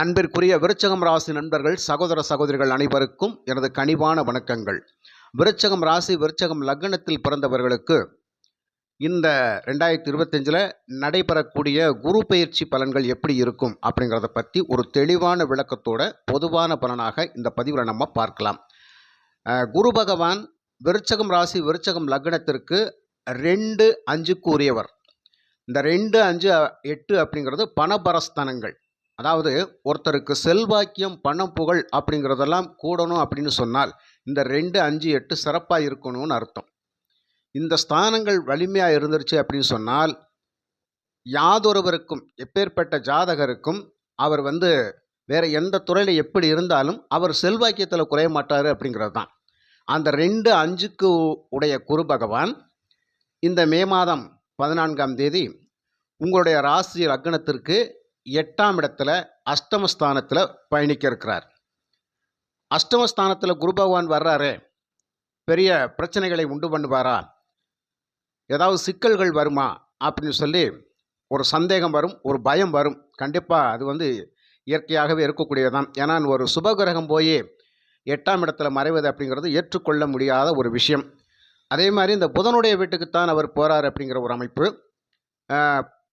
அன்பிற்குரிய விருச்சகம் ராசி நண்பர்கள் சகோதர சகோதரிகள் அனைவருக்கும் எனது கனிவான வணக்கங்கள். விருச்சகம் ராசி விருச்சகம் லக்னத்தில் பிறந்தவர்களுக்கு இந்த ரெண்டாயிரத்தி இருபத்தஞ்சில் நடைபெறக்கூடிய குரு பயிற்சி பலன்கள் எப்படி இருக்கும் அப்படிங்கிறத பற்றி ஒரு தெளிவான விளக்கத்தோட பொதுவான பலனாக இந்த பதிவில் நம்ம பார்க்கலாம். குரு பகவான் விருச்சகம் ராசி விருச்சகம் லக்னத்திற்கு ரெண்டு அஞ்சுக்கு உரியவர். இந்த ரெண்டு அஞ்சு எட்டு அப்படிங்கிறது பணபரஸ்தனங்கள் அதாவது ஒருத்தருக்கு செல்வாக்கியம் பணம் புகழ் அப்படிங்கிறதெல்லாம் கூடணும் அப்படின்னு சொன்னால் இந்த ரெண்டு அஞ்சு எட்டு சிறப்பாக இருக்கணும்னு அர்த்தம். இந்த ஸ்தானங்கள் வலிமையாக இருந்துருச்சு அப்படின்னு சொன்னால் யாதொருவருக்கும் எப்பேற்பட்ட ஜாதகருக்கும் அவர் வந்து வேற எந்த துறையில் எப்படி இருந்தாலும் அவர் செல்வாக்கியத்தில் குறைய மாட்டார் அப்படிங்கிறது தான். அந்த ரெண்டு அஞ்சுக்கு உடைய குரு பகவான் இந்த மே மாதம் பதினான்காம் தேதி உங்களுடைய ராசி லக்னத்திற்கு எட்டாம் இடத்துல அஷ்டமஸ்தானத்தில் பயணிக்க இருக்கிறார் அஷ்டமஸ்தானத்தில் குரு பகவான் வர்றாரே பெரிய பிரச்சனைகளை உண்டு பண்ணுவாரா? ஏதாவது சிக்கல்கள் வருமா? அப்படின்னு சொல்லி ஒரு சந்தேகம் வரும் ஒரு பயம் வரும். கண்டிப்பாக அது வந்து இயற்கையாகவே இருக்கக்கூடியதுதான். ஏன்னா ஒரு சுபகிரகம் போய் எட்டாம் இடத்துல மறைவது அப்படிங்கிறது ஏற்றுக்கொள்ள முடியாத ஒரு விஷயம். அதே மாதிரி இந்த புதனுடைய வீட்டுக்குத்தான் அவர் போகிறார் அப்படிங்கிற ஒரு அமைப்பு.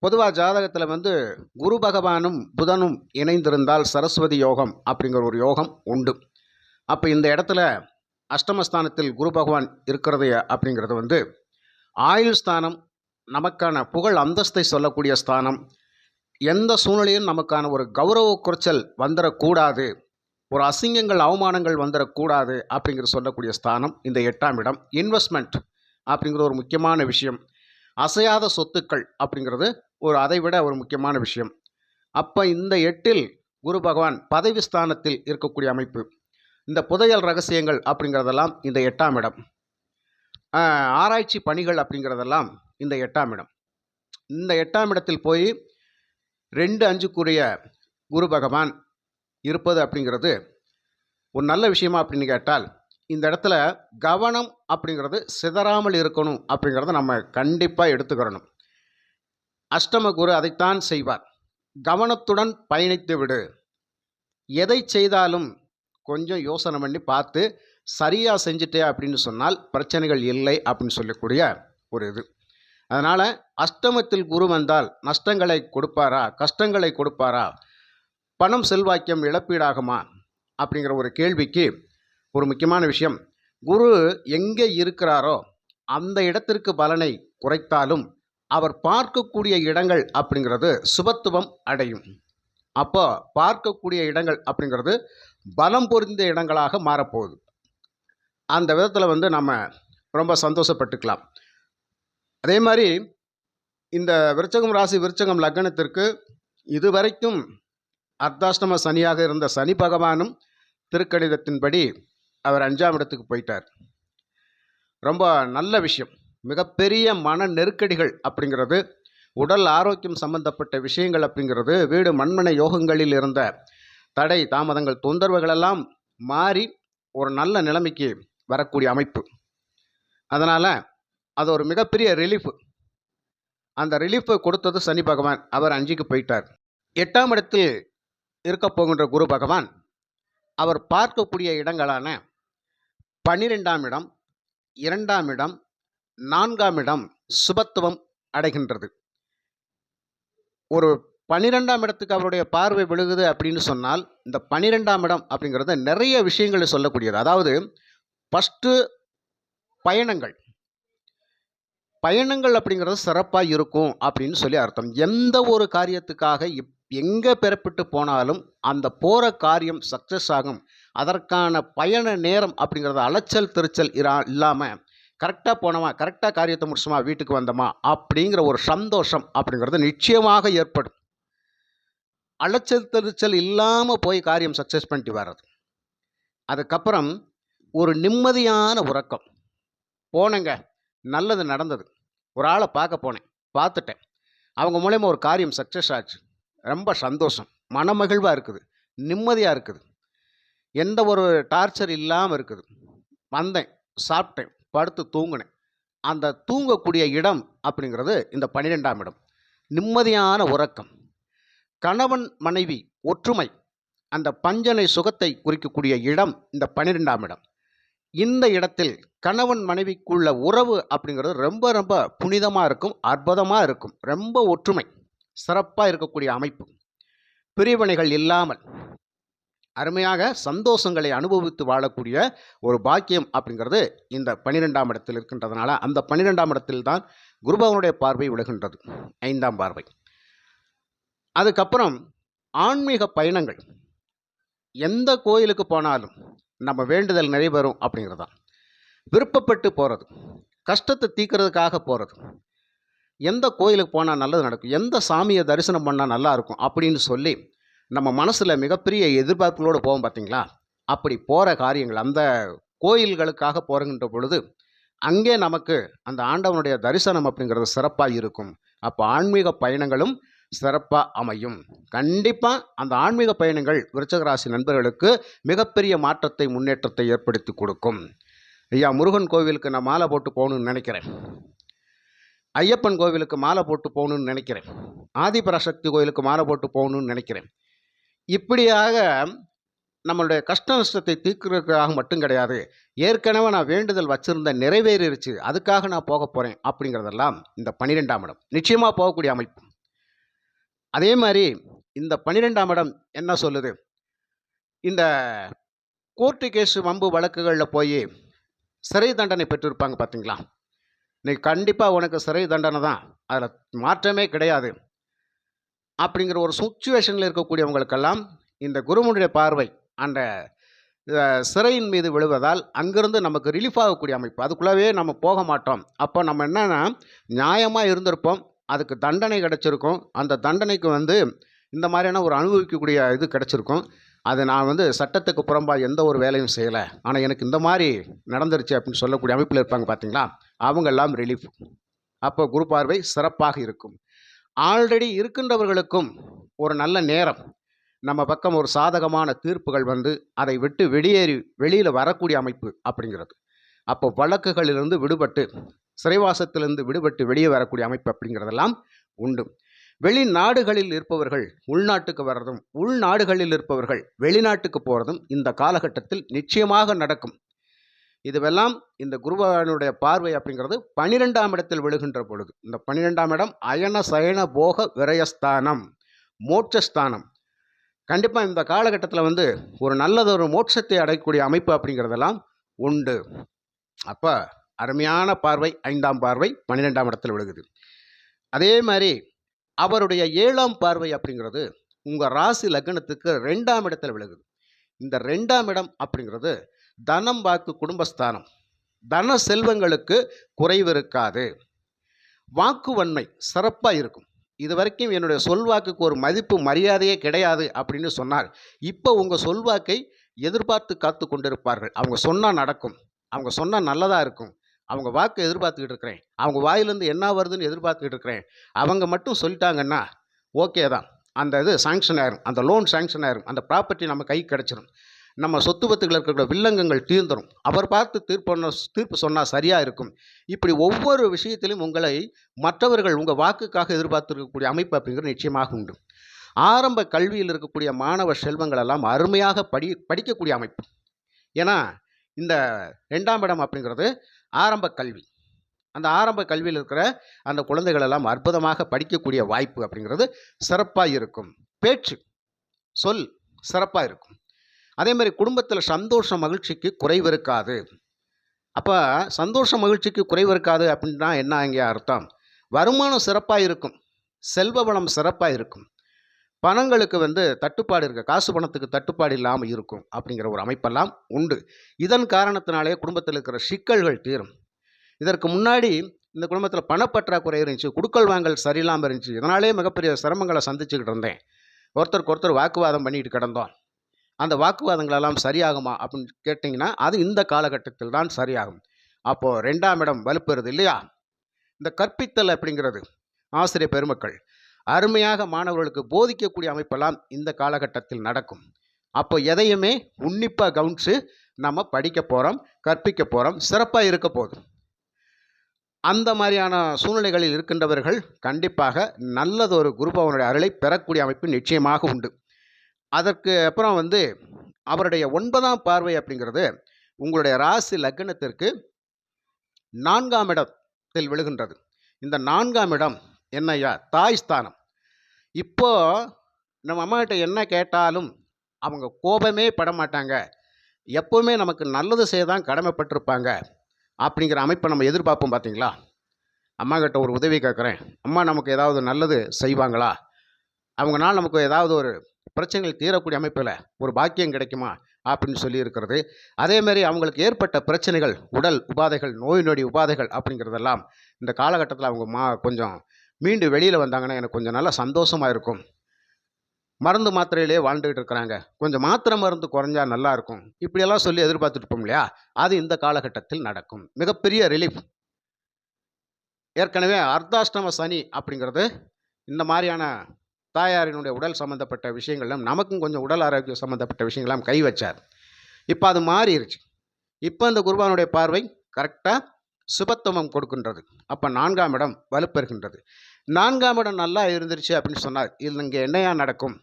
பொதுவாக ஜாதகத்தில் வந்து குரு பகவானும் புதனும் இணைந்திருந்தால் சரஸ்வதி யோகம் அப்படிங்கிற ஒரு யோகம் உண்டு. அப்போ இந்த இடத்துல அஷ்டமஸ்தானத்தில் குரு பகவான் இருக்கிறது அப்படிங்கிறது வந்து ஆயுள் ஸ்தானம் நமக்கான புகழ் அந்தஸ்தை சொல்லக்கூடிய ஸ்தானம். எந்த சூழ்நிலையும் நமக்கான ஒரு கௌரவ குறைச்சல் வந்துடக்கூடாது ஒரு அசிங்கங்கள் அவமானங்கள் வந்துடக்கூடாது அப்படிங்கிற சொல்லக்கூடிய ஸ்தானம் இந்த எட்டாம் இடம். இன்வெஸ்ட்மெண்ட் அப்படிங்கிற ஒரு முக்கியமான விஷயம். அசையாத சொத்துக்கள் அப்படிங்கிறது ஒரு அதை விட ஒரு முக்கியமான விஷயம். அப்போ இந்த எட்டில் குரு பகவான் பதவி ஸ்தானத்தில் இருக்கக்கூடிய அமைப்பு. இந்த புதையல் ரகசியங்கள் அப்படிங்கிறதெல்லாம் இந்த எட்டாம் இடம். ஆராய்ச்சி பணிகள் அப்படிங்கிறதெல்லாம் இந்த எட்டாம் இடம். இந்த எட்டாம் இடத்தில் போய் ரெண்டு அஞ்சுக்குரிய குரு பகவான் இருப்பது அப்படிங்கிறது ஒரு நல்ல விஷயமா அப்படின்னு கேட்டால் இந்த இடத்துல கவனம் அப்படிங்கிறது சிதறாமல் இருக்கணும் அப்படிங்கிறத நம்ம கண்டிப்பாக எடுத்துக்கிறணும். அஷ்டம குரு அதைத்தான் செய்வார். கவனத்துடன் பயணித்து விடு. எதை செய்தாலும் கொஞ்சம் யோசனை பண்ணி பார்த்து சரியாக செஞ்சுட்டே அப்படின்னு சொன்னால் பிரச்சனைகள் இல்லை அப்படின்னு சொல்லக்கூடிய ஒரு இது. அதனால் அஷ்டமத்தில் குரு வந்தால் நஷ்டங்களை கொடுப்பாரா கஷ்டங்களை கொடுப்பாரா பணம் செல்வாக்கியம் இழப்பீடாகுமா அப்படிங்கிற ஒரு கேள்விக்கு ஒரு முக்கியமான விஷயம். குரு எங்கே இருக்கிறாரோ அந்த இடத்திற்கு பலனை குறைத்தாலும் அவர் பார்க்கக்கூடிய இடங்கள் அப்படிங்கிறது சுபத்துவம் அடையும். அப்போ பார்க்கக்கூடிய இடங்கள் அப்படிங்கிறது பலம் பொருந்த இடங்களாக மாறப்போகுது. அந்த விதத்தில் வந்து நம்ம ரொம்ப சந்தோஷப்பட்டுக்கலாம். அதே மாதிரி இந்த விருச்சகம் ராசி விருச்சகம் லக்னத்திற்கு இதுவரைக்கும் அர்த்தாஷ்டம சனியாக இருந்த சனி பகவானும் திருக்கணிதத்தின்படி அவர் அஞ்சாம் இடத்துக்கு போயிட்டார். ரொம்ப நல்ல விஷயம். மிகப்பெரிய மன நெருக்கடிகள் அப்படிங்கிறது உடல் ஆரோக்கியம் சம்பந்தப்பட்ட விஷயங்கள் அப்படிங்கிறது வீடு மண்மனை யோகங்களில் இருந்த தடை தாமதங்கள் தொந்தரவுகளெல்லாம் மாறி ஒரு நல்ல நிலைமைக்கு வரக்கூடிய அமைப்பு. அதனால் அது ஒரு மிகப்பெரிய ரிலீஃப் அந்த ரிலீஃபை கொடுத்தது சனி பகவான். அவர் அஞ்சுக்கு போயிட்டார். எட்டாம் இடத்தில் இருக்க போகின்ற குரு பகவான் அவர் பார்க்கக்கூடிய இடங்களான பன்னிரெண்டாம் இடம் இரண்டாம் இடம் நான்காம் இடம் சுபத்துவம் அடைகின்றது. ஒரு பன்னிரெண்டாம் இடத்துக்கு அவருடைய பார்வை விழுகுது அப்படின்னு சொன்னால் இந்த பன்னிரெண்டாம் இடம் அப்படிங்கிறது நிறைய விஷயங்களை சொல்லக்கூடியது. அதாவது ஃபஸ்ட்டு பயணங்கள். பயணங்கள் அப்படிங்கிறது சிறப்பாக இருக்கும் அப்படின்னு சொல்லி அர்த்தம். எந்த ஒரு காரியத்துக்காக எப் எங்கே பெறப்பட்டு போனாலும் அந்த போகிற காரியம் சக்ஸஸ் ஆகும். அதற்கான பயண நேரம் அப்படிங்கிறது அலைச்சல் திருச்சல் இரா இல்லாமல் கரெக்டாக போனோமா கரெக்டாக காரியத்தை முடிச்சோமா வீட்டுக்கு வந்தோமா அப்படிங்கிற ஒரு சந்தோஷம் அப்படிங்கிறது நிச்சயமாக ஏற்படும். அலைச்சல் தெரிச்சல் இல்லாமல் போய் காரியம் சக்ஸஸ் பண்ணிட்டு வர்றது. அதுக்கப்புறம் ஒரு நிம்மதியான உறக்கம். போனேங்க நல்லது நடந்தது. ஒரு ஆளை பார்க்க போனேன் பார்த்துட்டேன். அவங்க மூலயமா ஒரு காரியம் சக்ஸஸ் ஆச்சு. ரொம்ப சந்தோஷம். மனமகிழ்வாக இருக்குது. நிம்மதியாக இருக்குது. எந்த ஒரு டார்ச்சர் இல்லாமல் இருக்குது. வந்தேன் சாப்பிட்டேன். படுத்து தூங்கினேன். அந்த தூங்கக்கூடிய இடம் அப்படிங்கிறது இந்த பன்னிரெண்டாம் இடம். நிம்மதியான உறக்கம். கணவன் மனைவி ஒற்றுமை. அந்த பஞ்சனை சுகத்தை குறிக்கக்கூடிய இடம் இந்த பன்னிரெண்டாம் இடம். இந்த இடத்தில் கணவன் மனைவிக்குள்ள உறவு அப்படிங்கிறது ரொம்ப ரொம்ப புனிதமாக இருக்கும் அற்புதமாக இருக்கும். ரொம்ப ஒற்றுமை சிறப்பாக இருக்கக்கூடிய அமைப்பு. பிரிவினைகள் இல்லாமல் அருமையாக சந்தோஷங்களை அனுபவித்து வாழக்கூடிய ஒரு பாக்கியம் அப்படிங்கிறது இந்த பன்னிரெண்டாம் இடத்தில் இருக்கின்றதுனால அந்த பன்னிரெண்டாம் இடத்தில் தான் குருபவனுடைய பார்வை விழுகின்றது ஐந்தாம் பார்வை. அதுக்கப்புறம் ஆன்மீக பயணங்கள். எந்த கோயிலுக்கு போனாலும் நம்ம வேண்டுதல் நிறைவேறும் அப்படிங்கிறது தான் விருப்பப்பட்டு போகிறது கஷ்டத்தை தீக்கிறதுக்காக போகிறது எந்த கோயிலுக்கு போனால் நல்லது நடக்கும் எந்த சாமியை தரிசனம் பண்ணால் நல்லா இருக்கும் அப்படின்னு சொல்லி நம்ம மனசில் மிகப்பெரிய எதிர்பார்ப்புகளோடு போவோம் பார்த்தீங்களா? அப்படி போகிற காரியங்கள் அந்த கோயில்களுக்காக போகிறங்கின்ற பொழுது அங்கே நமக்கு அந்த ஆண்டவனுடைய தரிசனம் அப்படிங்கிறது சிறப்பாக இருக்கும். அப்போ ஆன்மீக பயணங்களும் சிறப்பாக அமையும். கண்டிப்பாக அந்த ஆன்மீக பயணங்கள் விருச்சகராசி நண்பர்களுக்கு மிகப்பெரிய மாற்றத்தை முன்னேற்றத்தை ஏற்படுத்தி கொடுக்கும். ஐயா முருகன் கோவிலுக்கு நான் மாலை போட்டு போகணும்னு நினைக்கிறேன். ஐயப்பன் கோவிலுக்கு மாலை போட்டு போகணும்னு நினைக்கிறேன். ஆதிபராசக்தி கோயிலுக்கு மாலை போட்டு போகணும்னு நினைக்கிறேன். இப்படியாக நம்மளுடைய கஷ்ட நஷ்டத்தை தீர்க்கிறதுக்காக மட்டும் கிடையாது. ஏற்கனவே நான் வேண்டுதல் வச்சுருந்த நிறைவேறிடுச்சு அதுக்காக நான் போக போகிறேன் அப்படிங்கிறதெல்லாம் இந்த பன்னிரெண்டாம் இடம். நிச்சயமாக போகக்கூடிய அமைப்பு. அதே மாதிரி இந்த பன்னிரெண்டாம் இடம் என்ன சொல்லுது? இந்த கோர்ட்டு கேஸ் வம்பு வழக்குகளில் போய் சிறை தண்டனை பெற்றிருப்பாங்க பார்த்தீங்களா நீ கண்டிப்பாக உனக்கு சிறை தண்டனை தான். அதில் மாற்றமே கிடையாது. அப்படிங்கிற ஒரு சுச்சுவேஷனில் இருக்கக்கூடியவங்களுக்கெல்லாம் இந்த குருமுனுடைய பார்வை அந்த சிறையின் மீது விழுவதால் அங்கிருந்து நமக்கு ரிலீஃப் ஆகக்கூடிய அமைப்பு. அதுக்குள்ளவே நம்ம போக மாட்டோம். அப்போ நம்ம என்னென்னா நியாயமாக இருந்திருப்போம். அதுக்கு தண்டனை கிடச்சிருக்கும். அந்த தண்டனைக்கு வந்து இந்த மாதிரியான ஒரு அனுபவிக்கக்கூடிய இது கிடச்சிருக்கும். அது நான் வந்து சட்டத்துக்கு புறம்பாக எந்த ஒரு வேலையும் செய்யலை. ஆனால் எனக்கு இந்த மாதிரி நடந்துருச்சு அப்படின்னு சொல்லக்கூடிய அமைப்பில் இருப்பாங்க பார்த்தீங்களா அவங்கெல்லாம் ரிலீஃப் அப்போ குரு பார்வை சிறப்பாக இருக்கும். ஆல்ரெடி இருக்கின்றவர்களுக்கும் ஒரு நல்ல நேரம். நம்ம பக்கம் ஒரு சாதகமான தீர்ப்புகள் வந்து அதை விட்டு வெளியேறி வெளியில் வரக்கூடிய அமைப்பு அப்படிங்கிறது. அப்போ வழக்குகளிலிருந்து விடுபட்டு சிறைவாசத்திலிருந்து விடுபட்டு வெளியே வரக்கூடிய அமைப்பு அப்படிங்கிறதெல்லாம் உண்டு. வெளிநாடுகளில் இருப்பவர்கள் உள்நாட்டுக்கு வர்றதும் உள்நாடுகளில் இருப்பவர்கள் வெளிநாட்டுக்கு போகிறதும் இந்த காலகட்டத்தில் நிச்சயமாக நடக்கும். இதுவெல்லாம் இந்த குருவானுடைய பார்வை அப்படிங்கிறது பனிரெண்டாம் இடத்தில் விழுகின்ற பொழுது. இந்த பன்னிரெண்டாம் இடம் அயன சயன போக விரயஸ்தானம் மோட்சஸ்தானம். கண்டிப்பாக இந்த காலகட்டத்தில் வந்து ஒரு நல்லதொரு மோட்சத்தை அடையக்கூடிய அமைப்பு அப்படிங்கிறதெல்லாம் உண்டு. அப்போ அருமையான பார்வை ஐந்தாம் பார்வை பன்னிரெண்டாம் இடத்தில் விழுகுது. அதே மாதிரி அவருடைய ஏழாம் பார்வை அப்படிங்கிறது உங்கள் ராசி லக்னத்துக்கு ரெண்டாம் இடத்தில் விழுகுது. இந்த ரெண்டாம் இடம் அப்படிங்கிறது தனம் வாக்கு குடும்பஸ்தானம். தன செல்வங்களுக்கு குறைவு இருக்காது. வாக்குவன்மை சிறப்பாக இருக்கும். இது வரைக்கும் என்னுடைய சொல்வாக்குக்கு ஒரு மதிப்பு மரியாதையே கிடையாது அப்படின்னு சொன்னார் இப்போ உங்கள் சொல்வாக்கை எதிர்பார்த்து காத்து கொண்டிருப்பார்கள். அவங்க சொன்னால் நடக்கும். அவங்க சொன்னால் நல்லதாக இருக்கும். அவங்க வாக்கு எதிர்பார்த்துக்கிட்டு இருக்கிறேன். அவங்க வாயிலேருந்து என்ன வருதுன்னு எதிர்பார்த்துக்கிட்டு இருக்கிறேன். அவங்க மட்டும் சொல்லிட்டாங்கன்னா ஓகே தான். அந்த இது சாங்ஷன் ஆயிரும். அந்த லோன் சாங்ஷன் ஆயிரும். அந்த ப்ராப்பர்ட்டி நம்ம கை கிடச்சிரும். நம்ம சொத்து பத்துக்கள் இருக்கக்கூடிய வில்லங்கங்கள் தீர்ந்துடும் அவர் பார்த்து தீர்ப்பு தீர்ப்பு சொன்னால் சரியாக இருக்கும். இப்படி ஒவ்வொரு விஷயத்திலும் உங்களை மற்றவர்கள் உங்கள் வாக்குக்காக எதிர்பார்த்துருக்கக்கூடிய அமைப்பு அப்படிங்கிறது நிச்சயமாக உண்டு. ஆரம்ப கல்வியில் இருக்கக்கூடிய மாணவ செல்வங்கள் எல்லாம் அருமையாக படி படிக்கக்கூடிய அமைப்பு. ஏன்னா இந்த ரெண்டாம் இடம் அப்படிங்கிறது ஆரம்ப கல்வி. அந்த ஆரம்ப கல்வியில் இருக்கிற அந்த குழந்தைகள் எல்லாம் அற்புதமாக படிக்கக்கூடிய வாய்ப்பு அப்படிங்கிறது சிறப்பாக இருக்கும். பேச்சு சொல் சிறப்பாக இருக்கும். அதே மாதிரி குடும்பத்தில் சந்தோஷ மகிழ்ச்சிக்கு குறைவு இருக்காது. அப்போ சந்தோஷ மகிழ்ச்சிக்கு குறைவு இருக்காது அப்படின்னா என்ன இங்கே அர்த்தம்? வருமானம் சிறப்பாக இருக்கும். செல்வ வளம் சிறப்பாக இருக்கும். பணங்களுக்கு வந்து தட்டுப்பாடு இருக்க. காசு பணத்துக்கு தட்டுப்பாடு இல்லாமல் இருக்கும் அப்படிங்கிற ஒரு அமைப்பெல்லாம் உண்டு. இதன் காரணத்தினாலே குடும்பத்தில் இருக்கிற சிக்கல்கள் தீரும். இதற்கு முன்னாடி இந்த குடும்பத்தில் பணப்பற்றாக்குறை இருந்துச்சு குடுக்கல் வாங்கல் சரியில்லாமல் இருந்துச்சு. இதனாலே மிகப்பெரிய சிரமங்களை சந்திச்சுக்கிட்டு இருந்தேன். ஒருத்தருக்கு ஒருத்தர் வாக்குவாதம் பண்ணிட்டு கிடந்தோம். அந்த வாக்குவாதங்களெல்லாம் சரியாகுமா அப்படின்னு கேட்டிங்கன்னா அது இந்த காலகட்டத்தில் தான் சரியாகும். அப்போது ரெண்டாம் இடம் வலுப்பெறுது இல்லையா? இந்த கற்பித்தல் அப்படிங்கிறது ஆசிரியர் பெருமக்கள் அருமையாக மாணவர்களுக்கு போதிக்கக்கூடிய அமைப்பெல்லாம் இந்த காலகட்டத்தில் நடக்கும். அப்போ எதையுமே உன்னிப்பாக கவனித்து நம்ம படிக்க போகிறோம் கற்பிக்க போகிறோம் சிறப்பாக இருக்க போதும். அந்த மாதிரியான சூழ்நிலைகளில் இருக்கின்றவர்கள் கண்டிப்பாக நல்லதொரு குருபவனுடைய அருளை பெறக்கூடிய அமைப்பு நிச்சயமாக உண்டு. அதற்கு அப்புறம் வந்து அவருடைய ஒன்பதாம் பார்வை அப்படிங்கிறது உங்களுடைய ராசி லக்னத்திற்கு நான்காம் இடத்தில் விழுகின்றது. இந்த நான்காம் இடம் என்னய்யா தாய் ஸ்தானம். இப்போ நம்ம அம்மாகிட்ட என்ன கேட்டாலும் அவங்க கோபமே பட மாட்டாங்க. எப்போவுமே நமக்கு நல்லது செய்ய தான் கடமைப்பட்டிருப்பாங்க அப்படிங்கிற அமைப்பை நம்ம எதிர்பார்ப்போம் பார்த்தீங்களா அம்மா கிட்ட ஒரு உதவி கேட்குறேன். அம்மா நமக்கு ஏதாவது நல்லது செய்வாங்களா? அவங்கனால் நமக்கு ஏதாவது ஒரு பிரச்சனைகள் தீரக்கூடிய அமைப்பில் ஒரு பாக்கியம் கிடைக்குமா? அப்படின்னு சொல்லி இருக்கிறது அதேமாரி அவங்களுக்கு ஏற்பட்ட பிரச்சனைகள் உடல் உபாதைகள் நோய் நொடி உபாதைகள் அப்படிங்கிறதெல்லாம் இந்த காலகட்டத்தில் அவங்க மா கொஞ்சம் மீண்டு வெளியில் வந்தாங்கன்னா எனக்கு கொஞ்சம் நல்லா சந்தோஷமாக இருக்கும். மருந்து மாத்திரையிலே வாழ்ந்துகிட்டு இருக்கிறாங்க. கொஞ்சம் மாத்திரை மருந்து குறைஞ்சா நல்லா இருக்கும். இப்படியெல்லாம் சொல்லி எதிர்பார்த்துருப்போம் இல்லையா? அது இந்த காலகட்டத்தில் நடக்கும். மிகப்பெரிய ரிலீஃப் ஏற்கனவே அர்த்தாஷ்டம சனி அப்படிங்கிறது இந்த மாதிரியான தாயாரினுடைய உடல் சம்மந்தப்பட்ட விஷயங்கள்லாம் நமக்கும் கொஞ்சம் உடல் ஆரோக்கியம் சம்மந்தப்பட்ட விஷயங்கள்லாம் கை வச்சார். இப்போ அது மாறிடுச்சு இப்போ அந்த குருவானுடைய பார்வை கரெக்டாக சுபத்துவம் கொடுக்கின்றது. அப்போ நான்காம் இடம் வலுப்பெறுகின்றது. நான்காம் இடம் நல்லா இருந்துருச்சு அப்படின்னு சொன்னார் இதில் இங்கே என்னையா நடக்கும்?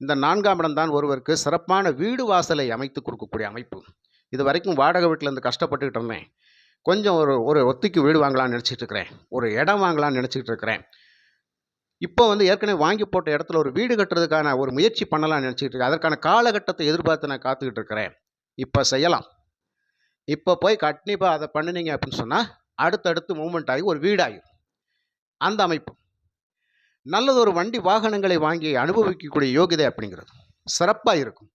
இந்த நான்காம் இடம் தான் ஒருவருக்கு சிறப்பான வீடு வாசலை அமைத்து கொடுக்கக்கூடிய அமைப்பு. இது வரைக்கும் வாடகை வீட்டில் இருந்து கஷ்டப்பட்டுக்கிட்டு இருந்தேன். கொஞ்சம் ஒரு ஒரு ஒத்திக்கு வீடு வாங்கலாம்னு நினச்சிட்டு இருக்கிறேன். ஒரு இடம் வாங்கலாம்னு நினச்சிக்கிட்டு இருக்கிறேன். இப்போ வந்து ஏற்கனவே வாங்கி போட்ட இடத்துல ஒரு வீடு கட்டுறதுக்கான ஒரு முயற்சி பண்ணலாம்னு நினச்சிக்கிட்டு இருக்கேன். அதற்கான காலகட்டத்தை எதிர்பார்த்து நான் காத்துக்கிட்டு இருக்கிறேன். இப்போ செய்யலாம். இப்போ போய் கண்டிப்பாக அதை பண்ணினீங்க அப்படின்னு சொன்னால் அடுத்தடுத்து மூமெண்ட் ஆகி ஒரு வீடாகும் அந்த அமைப்பு. நல்லது ஒரு வண்டி வாகனங்களை வாங்கி அனுபவிக்கக்கூடிய யோகிதை அப்படிங்கிறது. சிறப்பாக இருக்கும்.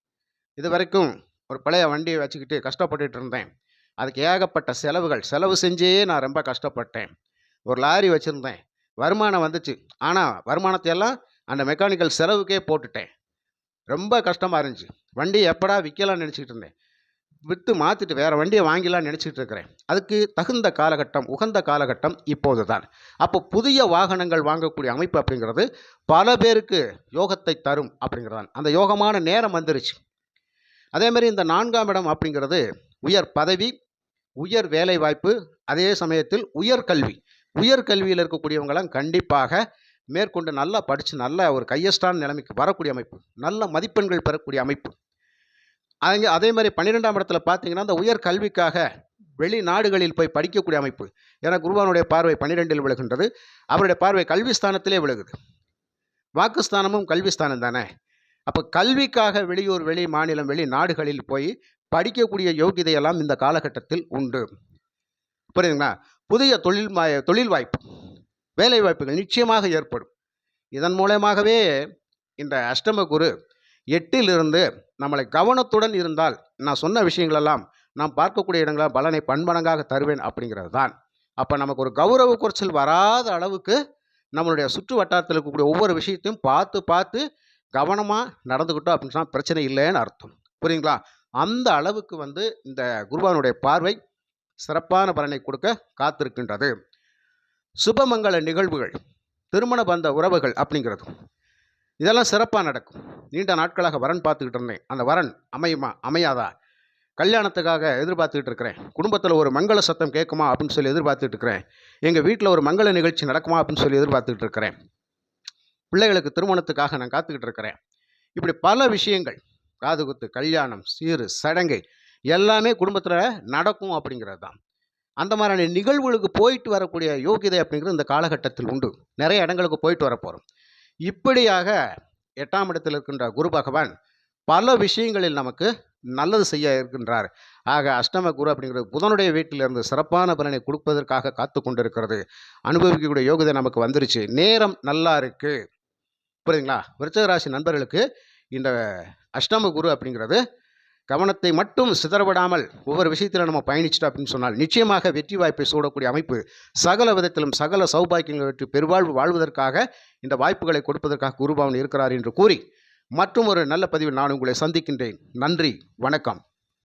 இது வரைக்கும் ஒரு பழைய வண்டியை வச்சுக்கிட்டு கஷ்டப்பட்டுட்டு இருந்தேன். அதுக்கு ஏகப்பட்ட செலவுகள். செலவு செஞ்சே நான் ரொம்ப கஷ்டப்பட்டேன். ஒரு லாரி வச்சுருந்தேன். வருமானம் வந்துச்சு. ஆனால் வருமானத்தை எல்லாம் அந்த மெக்கானிக்கல் செலவுக்கே போட்டுட்டேன். ரொம்ப கஷ்டமாக இருந்துச்சு. வண்டி எப்படா விற்கலாம்னு நினச்சிக்கிட்டு இருந்தேன். விற்று மாற்றிட்டு வேறு வண்டியை வாங்கிலாம்னு நினச்சிட்டு இருக்கிறேன். அதுக்கு தகுந்த காலகட்டம் உகந்த காலகட்டம் இப்போது தான் அப்போ புதிய வாகனங்கள் வாங்கக்கூடிய அமைப்பு அப்படிங்கிறது பல பேருக்கு யோகத்தை தரும் அப்படிங்கிறதான். அந்த யோகமான நேரம் வந்துருச்சு. அதேமாதிரி இந்த நான்காம் இடம் அப்படிங்கிறது உயர் பதவி உயர் வேலை வாய்ப்பு அதே சமயத்தில் உயர் கல்வி. உயர்கல்வியில் இருக்கக்கூடியவங்களாம் கண்டிப்பாக மேற்கொண்டு நல்லா படித்து நல்ல ஒரு கையஸ்டான நிலைமைக்கு வரக்கூடிய அமைப்பு நல்ல மதிப்பெண்கள் பெறக்கூடிய அமைப்பு. அங்கே அதே மாதிரி பன்னிரெண்டாம் இடத்துல பார்த்தீங்கன்னா அந்த உயர் கல்விக்காக வெளிநாடுகளில் போய் படிக்கக்கூடிய அமைப்பு. ஏன்னா குருவானுடைய பார்வை பன்னிரெண்டில் விழுகின்றது. அவருடைய பார்வை கல்வி ஸ்தானத்திலே விழுகுது. வாக்குஸ்தானமும் கல்விஸ்தானம் தானே? அப்போ கல்விக்காக வெளியூர் வெளி மாநிலம் வெளி நாடுகளில் போய் படிக்கக்கூடிய யோகிதையெல்லாம் இந்த காலகட்டத்தில் உண்டு. புரியுதுங்களா? புதிய தொழில் மா தொழில் வாய்ப்பு வேலை வாய்ப்புகள் நிச்சயமாக ஏற்படும். இதன் மூலமாகவே இந்த அஷ்டம குரு எட்டிலிருந்து நம்மளை கவனத்துடன் இருந்தால் நான் சொன்ன விஷயங்களெல்லாம் நாம் பார்க்கக்கூடிய இடங்கள பலனை பன்மடங்காக தருவேன் அப்படிங்கிறது தான் அப்போ நமக்கு ஒரு கௌரவ குறைச்சல் வராத அளவுக்கு நம்மளுடைய சுற்று வட்டாரத்தில் இருக்கக்கூடிய ஒவ்வொரு விஷயத்தையும் பார்த்து பார்த்து கவனமாக நடந்துக்கிட்டோம் அப்படின்னு சொன்னால் பிரச்சனை இல்லைன்னு அர்த்தம். புரியுங்களா அந்த அளவுக்கு வந்து இந்த குருவானுடைய பார்வை சிறப்பான பலனை கொடுக்க காத்திருக்கின்றது. சுபமங்கல நிகழ்வுகள் திருமண பந்த உறவுகள் அப்படிங்கிறது இதெல்லாம் சிறப்பாக நடக்கும். நீண்ட நாட்களாக வரன் பார்த்துக்கிட்டு இருந்தேன். அந்த வரன் அமையுமா அமையாதா? கல்யாணத்துக்காக எதிர்பார்த்துக்கிட்டு இருக்கிறேன். குடும்பத்தில் ஒரு மங்கள சத்தம் கேட்குமா அப்படின்னு சொல்லி எதிர்பார்த்துட்டு இருக்கிறேன். எங்கள் வீட்டில் ஒரு மங்கள நிகழ்ச்சி நடக்குமா அப்படின்னு சொல்லி எதிர்பார்த்துக்கிட்டு இருக்கிறேன். பிள்ளைகளுக்கு திருமணத்துக்காக நான் காத்துக்கிட்டு இருக்கிறேன். இப்படி பல விஷயங்கள் காதுகுத்து கல்யாணம் சீரு சடங்கை எல்லாமே குடும்பத்தில் நடக்கும் அப்படிங்கிறது தான். அந்த மாதிரியான நிகழ்வுகளுக்கு போயிட்டு வரக்கூடிய யோகிதை அப்படிங்கிறது இந்த காலகட்டத்தில் உண்டு. நிறைய இடங்களுக்கு போயிட்டு வர போகிறோம் இப்படியாக எட்டாம் இடத்தில் இருக்கின்ற குரு பகவான் பல விஷயங்களில் நமக்கு நல்லது செய்ய இருக்கின்றார். ஆக அஷ்டம குரு அப்படிங்கிறது புதனுடைய வீட்டிலிருந்து சிறப்பான பலனை கொடுப்பதற்காக காத்து கொண்டிருக்கிறது. அனுபவிக்கக்கூடிய யோகிதை நமக்கு வந்துருச்சு. நேரம் நல்லா இருக்குது புரியுதுங்களா? விருச்சக ராசி நண்பர்களுக்கு இந்த அஷ்டம குரு அப்படிங்கிறது கவனத்தை மட்டும் சிதறவிடாமல் ஒவ்வொரு விஷயத்தில் நம்ம பயணிச்சிட்டோம் அப்படின்னு சொன்னால் நிச்சயமாக வெற்றி வாய்ப்பை சூடக்கூடிய அமைப்பு சகல விதத்திலும் சகல சௌபாக்கியங்கள் வெற்றி பெருவாழ்வு வாழ்வதற்காக இந்த வாய்ப்புகளை கொடுப்பதற்காக குருபவன் இருக்கிறார் என்று கூறி மற்றும் ஒரு நல்ல பதிவில் நான் உங்களை சந்திக்கின்றேன். நன்றி. வணக்கம்.